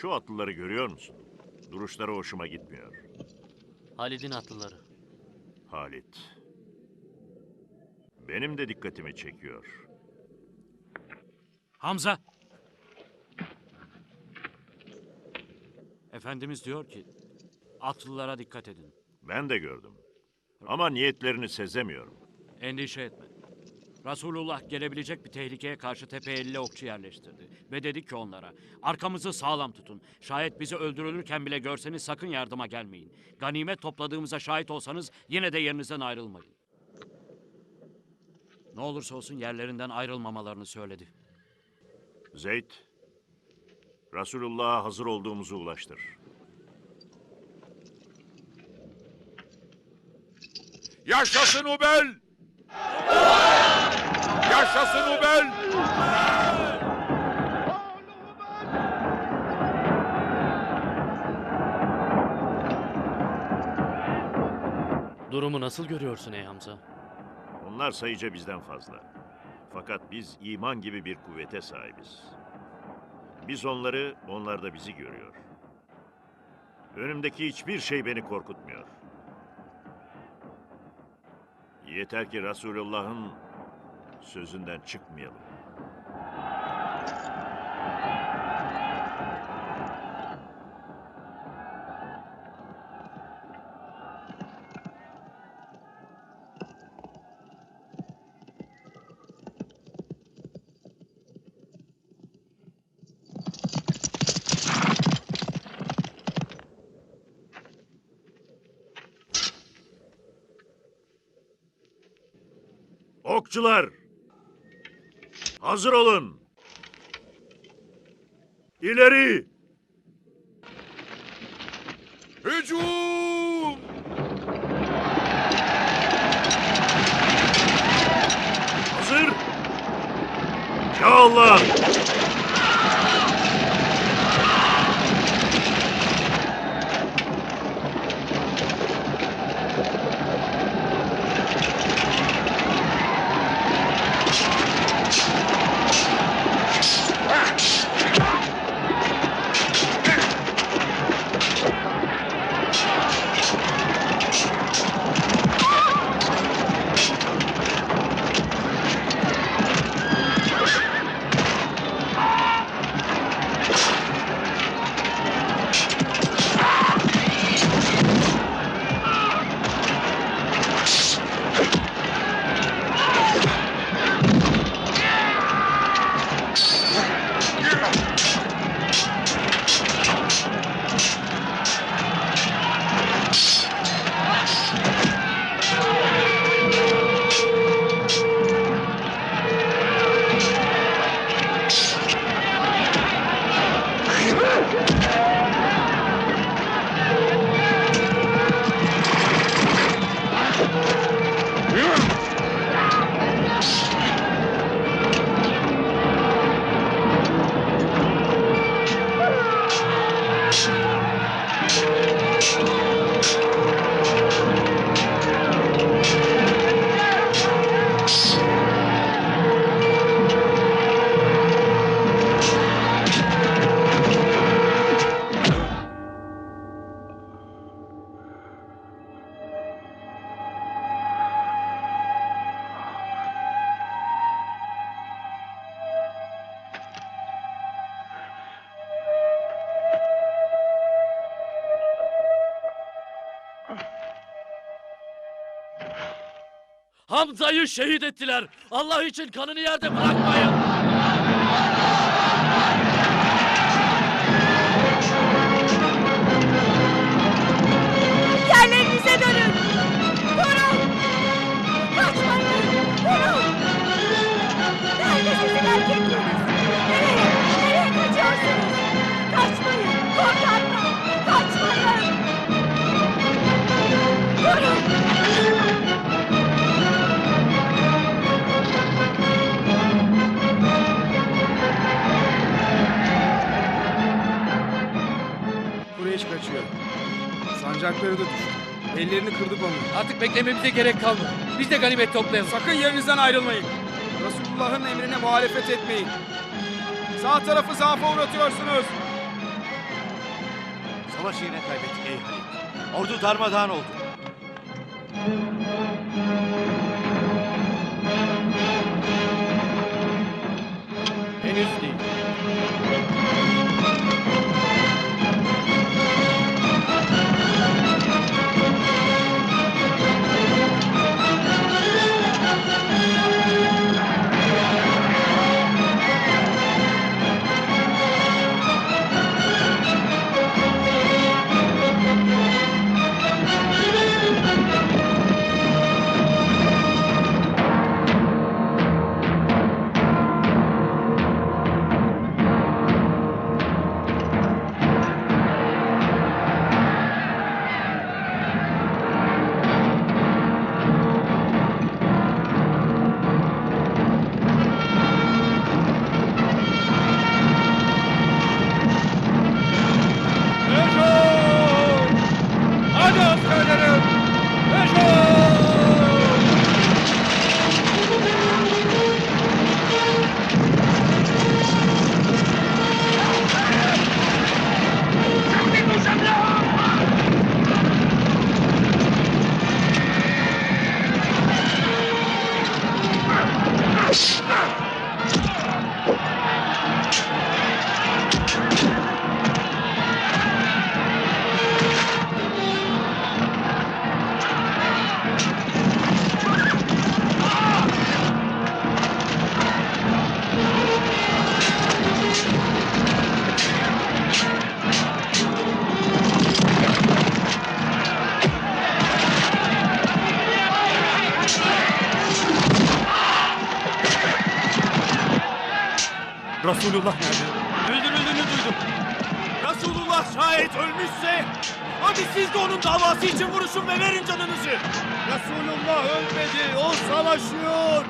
Şu atlıları görüyor musun? Duruşları hoşuma gitmiyor. Halid'in atlıları. Halit. Benim de dikkatimi çekiyor. Hamza! Efendimiz diyor ki, atlılara dikkat edin. Ben de gördüm. Ama niyetlerini sezemiyorum. Endişe etme. Resulullah gelebilecek bir tehlikeye karşı tepeye 50 okçu yerleştirdi. Ve dedi ki onlara, arkamızı sağlam tutun. Şayet bizi öldürülürken bile görseniz sakın yardıma gelmeyin. Ganimet topladığımıza şahit olsanız yine de yerinizden ayrılmayın. Ne olursa olsun yerlerinden ayrılmamalarını söyledi. Zeyd, Resulullah'a hazır olduğumuzu ulaştır. Yaşasın Ubel! Yaşasın Ubel! Durumu nasıl görüyorsun ey Hamza? Onlar sayıca bizden fazla. Fakat biz iman gibi bir kuvvete sahibiz. Biz onları, onlar da bizi görüyor. Önümdeki hiçbir şey beni korkutmuyor. Yeter ki Resulullah'ın sözünden çıkmayalım. Okçular! Hazır olun! İleri! Hücum! Hazır! Ya Allah! Hamza'yı şehit ettiler. Allah için kanını yerde bırakmayın. Yerlerinize dönün. Da düştü. Ellerini kırdık onu. Artık beklememize gerek kalmadı. Biz de ganimet toplayalım. Sakın yerinizden ayrılmayın. Resulullah'ın emrine muhalefet etmeyin. Sağ tarafı zaafa uğratıyorsunuz. Savaşı yine kaybettik ey Halit. Ordu darmadağın oldu. Henüz değil. Resulullah nerede? Öldürüldüğünü duydum. Resulullah şayet ölmüşse hadi siz de onun davası için vuruşun ve verin canınızı. Resulullah ölmedi, o savaşıyor.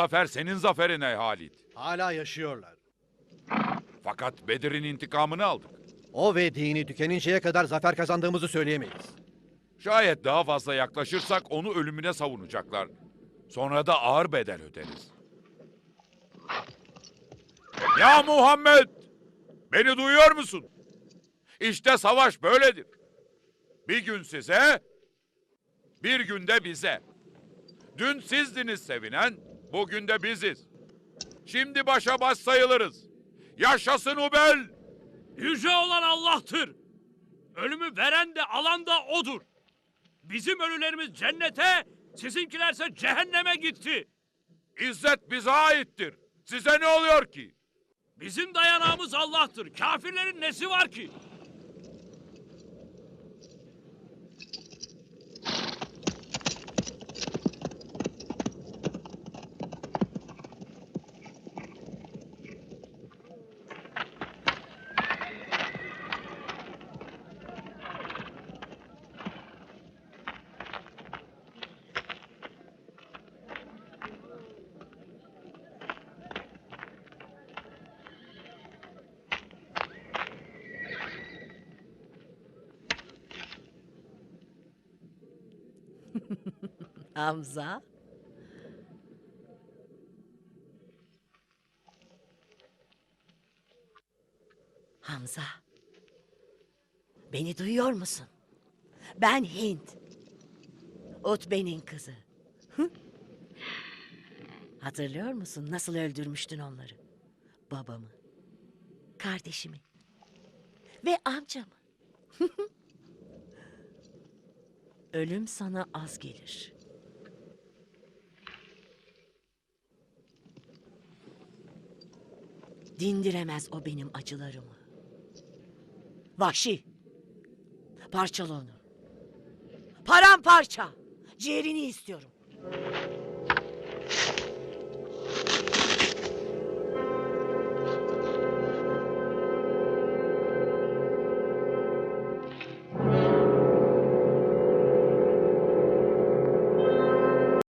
Zafer senin zaferin ey Halit. Hala yaşıyorlar. Fakat Bedir'in intikamını aldık. O ve dini tükeninceye kadar zafer kazandığımızı söyleyemeyiz. Şayet daha fazla yaklaşırsak onu ölümüne savunacaklar. Sonra da ağır bedel öderiz. Ya Muhammed! Beni duyuyor musun? İşte savaş böyledir. Bir gün size, bir günde bize. Dün sizdiniz sevinen, bugün de biziz. Şimdi başa baş sayılırız. Yaşasın Ubel! Yüce olan Allah'tır. Ölümü veren de alan da O'dur. Bizim ölülerimiz cennete, sizinkilerse cehenneme gitti. İzzet bize aittir. Size ne oluyor ki? Bizim dayanağımız Allah'tır. Kafirlerin nesi var ki? Hamza. Hamza. Beni duyuyor musun? Ben Hint. Utbe'nin kızı. Hatırlıyor musun nasıl öldürmüştün onları? Babamı, kardeşimi ve amcamı. Ölüm sana az gelir. Dindiremez o benim acılarımı. Vahşi. Parçala onu. Paramparça. Ciğerini istiyorum.